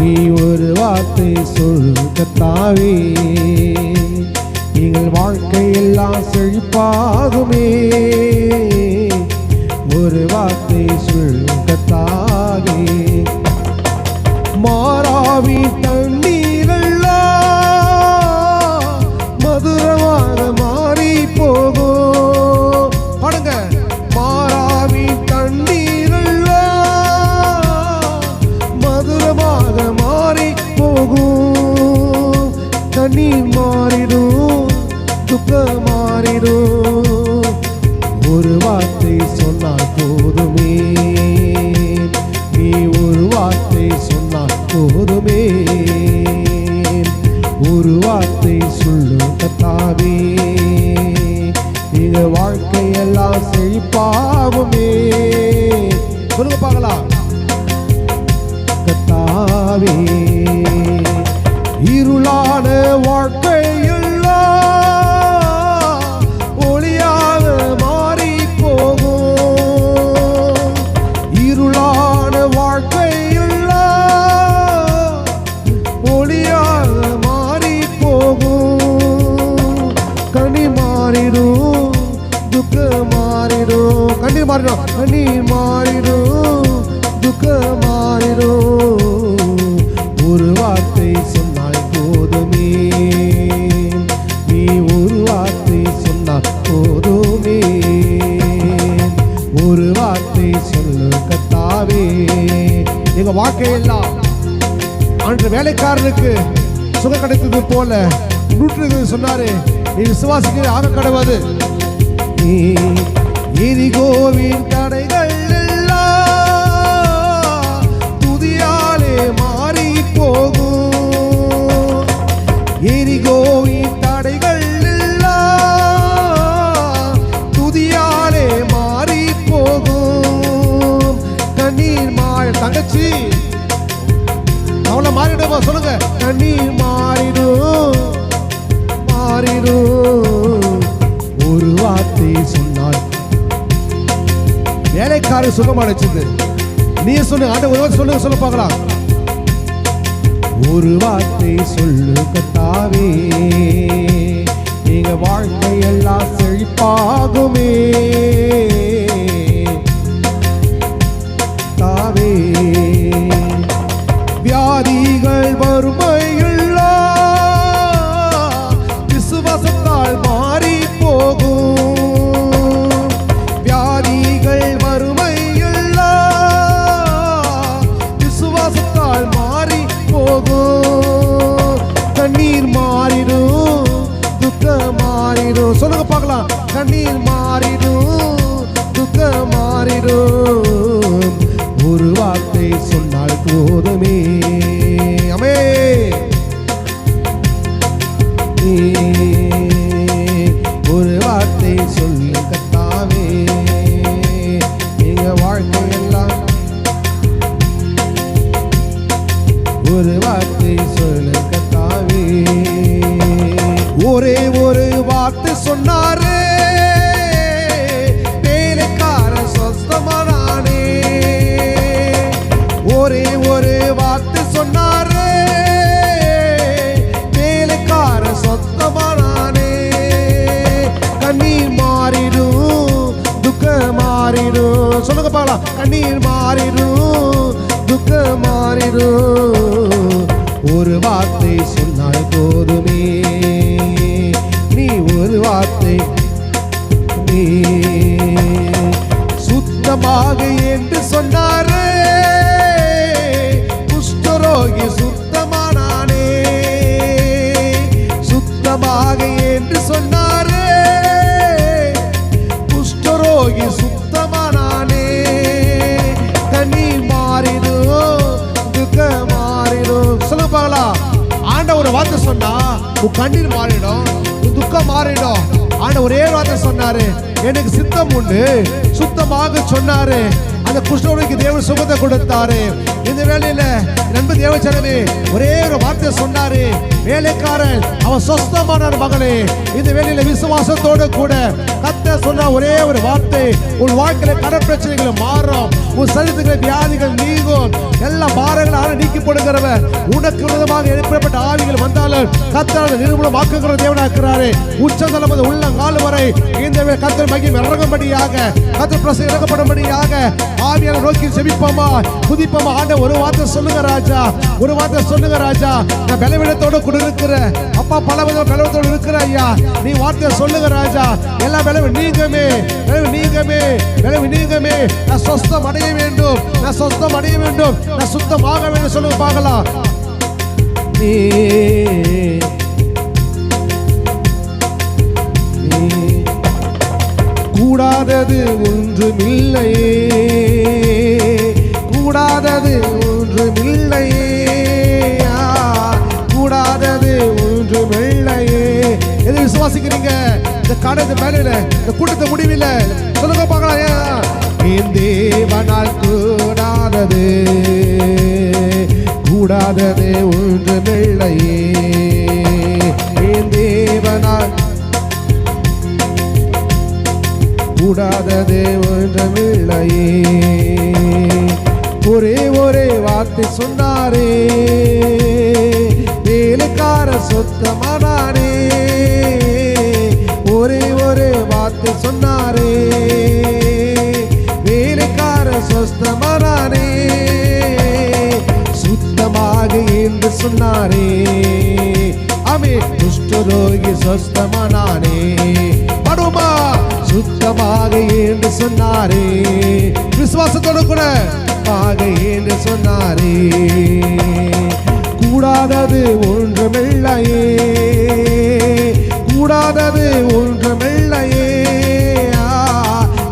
நீ ஒரு வார்த்தை சொல் கத்தாவே. எங்கள் வாழ்க்கையெல்லாம் செழிப்பாகுமே. ஒரு வார்த்தை சொல் கத்தாவே. மாறாவி சொல்லுங்க பார்க்கலாம். கத்தாவே இருளான வாழ்க்கை மாறிடும். நீ மாறிடும் துக்க மாறிடும். ஒரு வார்த்தை சொன்னால் போதுமே. நீ ஒரு வார்த்தை சொன்னால் போதுமே. ஒரு வார்த்தை சொல்லு கத்தாவே. எங்க வாழ்க்கையெல்லாம் அன்று வேலைக்காரனுக்கு சுகம் கிடைத்தது போல நூற்று சொன்னாரு நீ விசுவாசிக்க ஆக கடவுது நீ எரிகோவின் தடைகள் வேலைக்காரர் சுகம் அடைச்சது நீ சொல்லு ஆண்டு ஒரு சொல்லுங்க சொல்ல பார்க்கலாம். ஒரு வார்த்தை சொல்லு கத்தாவே. நீங்க வாழ்க்கை எல்லாம் செழிப்பாகுமே. தாவே வியாதிகள் வறுமையுள்ளா ஒரு வார்த்தை சொல்லு கத்தாவே. எங்க வாழ்க்கை எல்லாம் ஒரு வார்த்தை சொல்லு கத்தாவே. ஒரே ஒரு வார்த்தை சொன்னாரே மாறிடும் கண்ணீர் மாறிடும் துக்க மாறிடும் ஒரு வார்த்தை சொன்னால் போதுமே. நீ ஒரு வார்த்தை நீ சுத்தமாக வார்த்தை சொன்னா உன் கண்ணீர் மாறிடும் உன் துக்கம் மாறிடும். ஆனா ஒரே வார்த்தை சொன்னாரு எனக்கு சித்தம் உண்டு. சுத்தமாக சொன்னாரு. அந்த குஷ்ணனுக்கு தேவன் சுகத்தை கொடுத்தாரு. இந்த வேலையில நண்பர் தேவச்சனமே ஒரே ஒரு வார்த்தை சொன்னாரு. வேலைக்காரன் அவன் சொஸ்தமான மகளே இந்த வேலையில விசுவாசத்தோடு கூட கத்த சொன்ன ஒரே ஒரு வார்த்தை உன் வாழ்க்கையில கடன் பிரச்சனைகள் மாறும். உன் சரீரத்துக்கு வியாதிகள் நீங்கும். எல்லா பாரங்களும் ஆன நீக்கி போடுகிறவர் உனக்கு விதமாக எழுப்பப்பட்ட ஆவிகள் வந்தாலும் கத்தான நிறுவனம் வாக்குகிற தேவனாக்குறாரு. உச்சந்தலம் முதல் உள்ளங்கால் வரை இந்த கத்தர் மகிம் இறங்கும்படியாக கத்தர் பிரசம் இறங்கப்படும்படியாக ஆவியான நோக்கி செபிப்போமா? குதிப்போமா? ஆண்ட ஒரு வார்த்தை சொல்லுங்க ராஜா. ஒரு வார்த்தை சொல்லுங்க ராஜா. நான் பலவீனத்தோடு கொடு பலவத்தோடு இருக்கிற அப்பா பலவத பலவத்தோடு இருக்கிற ஐயா. நீ வார்த்தையை சொல்லுங்க ராஜா. எல்லா விளைவு நீங்கமே விளைவு நீங்கமே விளைவு நீங்கமே. நான் சொஸ்தம் அடைய வேண்டும் நான் சொஸ்தம் அடைய வேண்டும் நான் சுத்தமாக வேண்டும் சொல்லுங்க பார்க்கலாம். நீ கூடாதது ஒன்றுமில்லையே கூடாதது ஒன்றுமில்லையே. விசுவாசிக்கிறீங்க. இந்த கடை மேல இந்த கூட்டத்தை முடிவில் சொல்லுங்க பார்க்கலாம் ஏன்? என் தேவனால் கூடாதது கூடாதது ஒன்றுமில்லையே என் தேவனால் கூடாதது ஒன்றுமில்லையே ஒரே ஒரே வார்த்தை சொன்னாரே. வேலைக்கார சொத்தமானாரே. ஒரே ஒரே வார்த்தை சொன்னாரே. வேலைக்கார சொஸ்தமானே சுத்தமாக என்று சொன்னாரே. அமே துஷ்டரோகி சொஸ்தமானே படுமா சுத்தமாக என்று சொன்னாரே. விசுவாசத்தோடு கூட ஆக என்று சொன்னாரே. கூடாதது ஒன்றுமில்லையே. கூடாதது ஒன்றுமில்லையே.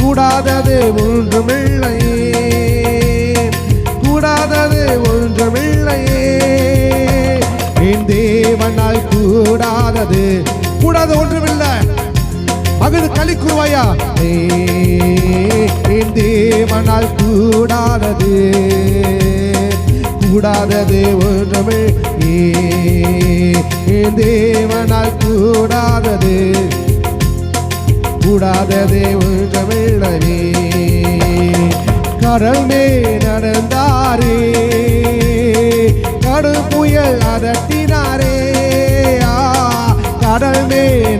கூடாதது ஒன்றுமில்லையே. கூடாதது ஒன்றுமில்லையே. என் தேவனால் கூடாதது கூடாது ஒன்றுமில்லை. மகது களி கூறுவாயா என் தேவனால் கூடாதது. கூடாதது ஒன்றுமே என் தேவனால் கூடாதது. கூடாதது ஒன்றுமில்லவே கடல் மே நடந்தாரே. கடும் புயல் அதட்டினாரே. ஆ, கடல் மே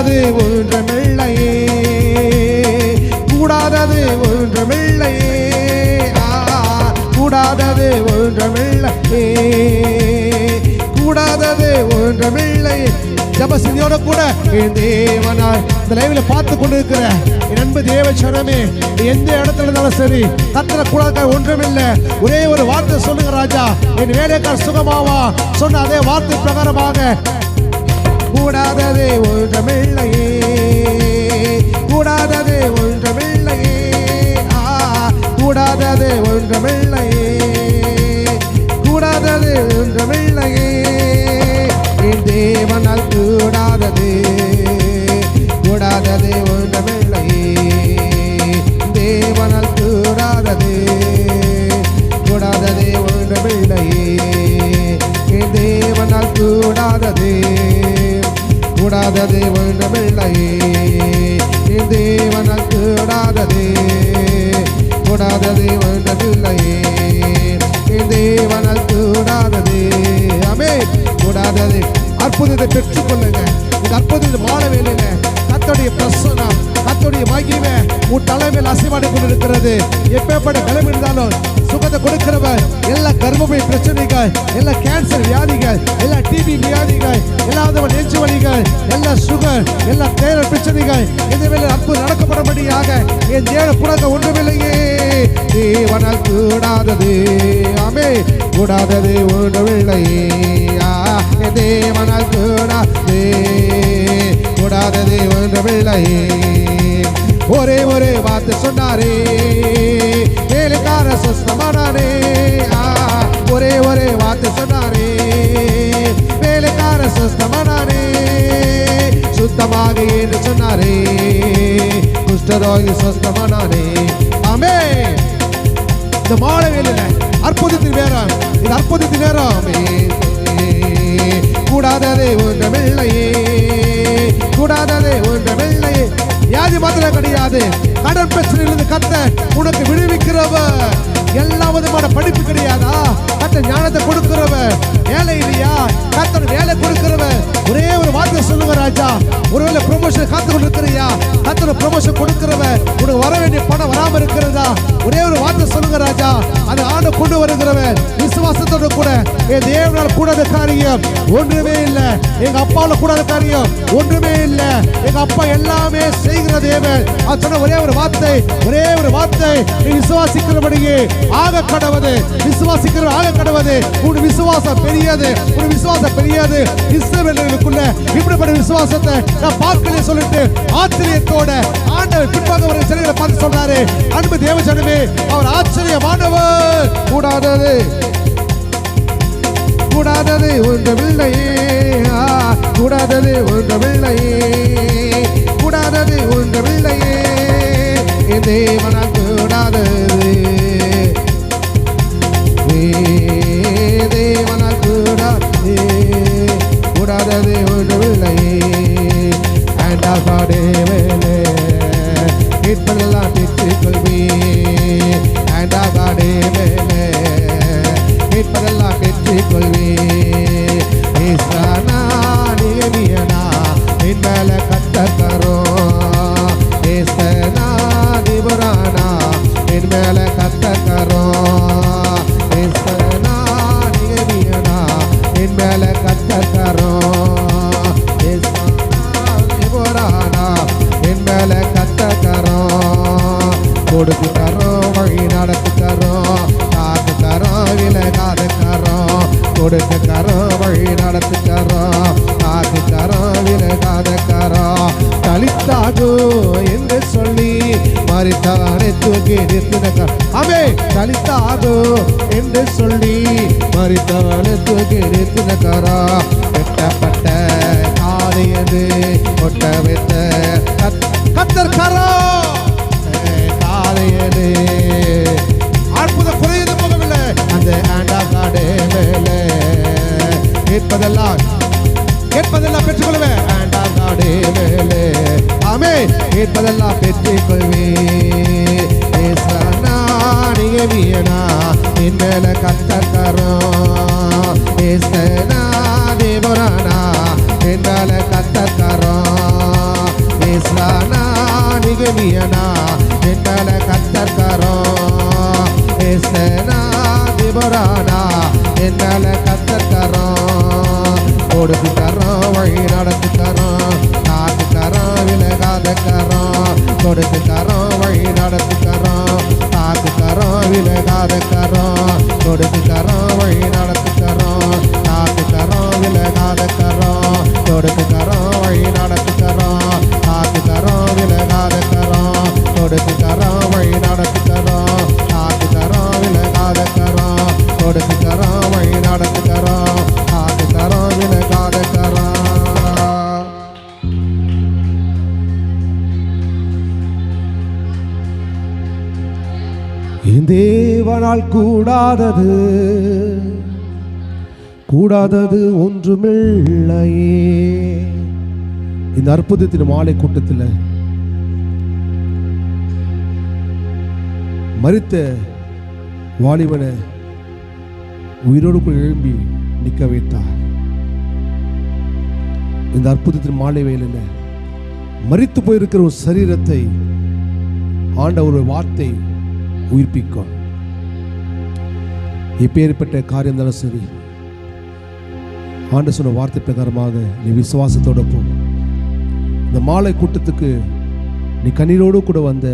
கூடாதது ஒன்றுமில்லையே. கூடாதது ஒன்றுமில்லையே. கூடாதது ஒன்றுமில்லையே. கூடாதது ஒன்றுமில்லையே. ஜபசிதியோட கூட என் தேவனாய் இந்த லைவ்ல பார்த்து கொண்டு இருக்கிற என் அன்பு தேவ எந்த இடத்துல இருந்தாலும் சரி கத்திர கூடாத ஒன்றுமில்லை. ஒரே ஒரு வார்த்தை சொல்லுங்க ராஜா. என் வேலைக்கார் சுகமாவா? சொன்ன அதே வார்த்தை பிரகாரமாக கூடாதது ஒன்றுமில்லையே கூடாதது ஒன்றுமில்லையே என் தேவனால் கூடாதது. கூடாதது ஒன்றுமில்லையே என் தேவனால் கூடாதது. அமே கூடாதது. அற்புதத்தை பெற்றுக்கொள்ளுங்க. இந்த அற்புதத்தை மாற வேலையில கத்தோடைய பிரசனம் கத்தோடைய மகிமை உன் தலைமையில் அசைவாடி கொண்டிருக்கிறது. எப்பேற்பட்ட கிளம்பி இருந்தாலும் சுகத்தை கொடுக்கிறவர் எல்லா கர்ப்பப்பை பிரச்சனைகள் எல்லா கேன்சர் வியாதிகள் எல்லா டிபி வியாதிகள் எல்லா நெஞ்சு வலிகள் எல்லா சுகர் எல்லா தேரல் பிரச்சனைகள் இந்த வேலை அற்புதம் நடக்கப்படும்படியாக என் தேவ புறங்க ஒன்றுமில்லையே. தேவனால் கூடாதது ஆமே கூடாதது ஒன்றுமில்லையே தேவனால் கூடாதே கூடாதது ஒன்றுமில்லையே ஒரே ஒரே வார்த்தை சொன்னாரே. வேலைக்கார சொஸ்தமானாரே ஒரே ஒரே வார்த்தை சொன்னாரே. வேலைக்கார சொஸ்தமானாரே சுத்தமாக என்று சொன்னாரே. குஷ்டரோகி சொஸ்தமானாரே ஆமே. இந்த மாலை வேலையில அற்புதத்தின் நேரம். இது அற்புதத்தின் நேரம். கூடாததே ஒன்றமில்லையே. கூடாததே ஒன்றமில்லையே. வியாதி மாத்திரம் கிடையாது. கடன் பிரச்சனையிலிருந்து கத்த உனக்கு விடுவிக்கிறவர். எல்லா விதமான படிப்பு கிடையாதா? கத்த ஞானத்தை கொடுக்கிறவர். வேலை இல்லையா? கத்தர் வேலை கொடுக்கிறவன் ஒரே ஒரு வார்த்தை சொல்லுங்க ராஜா. ஒருவேளை ப்ரொமோஷன் காத்து கொண்டிருக்கிறியா கத்தர் ப்ரொமோஷன் கொடுக்கிறவன் உனக்கு வர வேண்டிய பணம் வராம இருக்கிறதா? ஒரே ஒரு வார்த்தை சொல்லுங்க ராஜா. அது ஆண்டு கொண்டு வருகிறவன் விசுவாசத்தோட கூட. என் தேவனால் கூடாத காரியம் ஒன்றுமே இல்லை. எங்க அப்பாவில் கூடாத காரியம் ஒன்றுமே இல்லை. எங்க அப்பா எல்லாமே செய்கிற தேவன். அது சொன்ன ஒரே ஒரு வார்த்தை ஒரே ஒரு வார்த்தை. நீ விசுவாசிக்கிறபடியே ஆக கடவுது விசுவாசிக்கிற ஆக கடவுது உன் விசுவாசம் பெரியது ஒரு விசுவாசம் பெரியது இஸ்ரவேலர்களுக்குள்ள இப்படிப்பட்ட விசுவாசத்தை நான் பார்க்கல சொல்லிட்டு ஆச்சரியத்தோட ஆண்டவர் பின்பாக வர சிலைகளை பார்த்து சொல்றாரு. அன்பு தேவஜனமே அவர் ஆச்சரியமானவர். கூடாதது. கூடாதது உந்த ஆ, கூடாதது உந்த ஒன்றுமில்லையே கூடாதது உந்த என் தேவனா கூடாதது. திபுரானா என் மேல கத்தக்கரோ. ஏசனா நிகமியனா என் மேல கத்தக்கரோ. ஏசனா திபுரானா என் மேல கத்தக்கரோ. கொடுத்து தரோம் வழி நடத்து தரோம் காத்து தரோம் விலகாத தரோம் கொடுத்து தரோம் வழி நடத்து தரோம் தலித்தாகோ என்று சொல்லி மறித்தானே தூக்கி நிறுத்தினார் அமே தலித்தாகோ என்று சொல்லி மறித்தானே தூக்கி நிறுத்தினாரா வெட்டப்பட்ட காரியது ஒட்ட வைத்த கத்தர்காரா கத்தர் கரா காலையது அற்புத குறையது போகவில்லை. அந்த ஆண்டா காடே மேலே கேட்பதெல்லாம் கேட்பதெல்லாம் பெற்றுக்கொள்வேன் ஆண்டா காடே மேலே எல்லாமே கேட்பதெல்லாம் பெற்றுக்கொள்வே. ஏசனா நிகமியனா என் மேல கத்தக்கரோம் ஏசனா தேவரானா என் மேல கத்தக்கரோம் ஏசானா நிகமியனா என்னால கத்தர்கரோ ஏசனா திபரானா என்னால கத்தர்கரோ கொடுத்து தரோம். வழி நடத்த என்னால் கூடாதது. கூடாதது ஒன்றுமில்லையே. இந்த அற்புதத்தின் மாலை கூட்டத்தில் மறித்த வாலிபனை உயிரோடுக்குள் எழும்பி நிற்க வைத்தார். இந்த அற்புதத்தின் மாலை வேலையில் மறித்து போயிருக்கிற ஒரு சரீரத்தை ஆண்ட ஒரு வார்த்தை உயிர்ப்பிக்கும். எப்பேற்பட்ட காரியம் இருந்தாலும் சரி. ஆண்டு சொன்ன வார்த்தை பிரகாரமாக நீ விசுவாசத்தோட போ. இந்த மாலை கூட்டத்துக்கு நீ கண்ணீரோடு கூட வந்த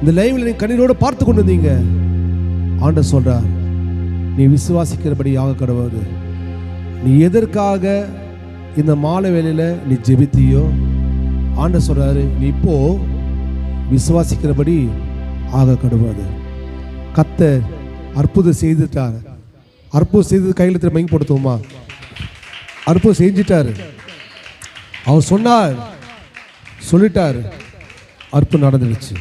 இந்த லைவில் நீ கண்ணீரோடு பார்த்து கொண்டு வந்தீங்க. ஆண்ட சொல்கிறார் நீ விசுவாசிக்கிறபடி ஆக கடவுது நீ எதற்காக இந்த மாலை வேலையில் நீ ஜெபித்தியோ? ஆண்ட சொல்கிறாரு நீ இப்போ விசுவாசிக்கிறபடி ஆக கடுவாது கத்தை அற்புதம் செய்துட்டார். அற்புதம் செய்தது கையில் திரும்ப அற்புதம் செஞ்சிட்டாரு. அவர் சொன்னார் சொல்லிட்டார். அற்புதம் நடந்துடுச்சு.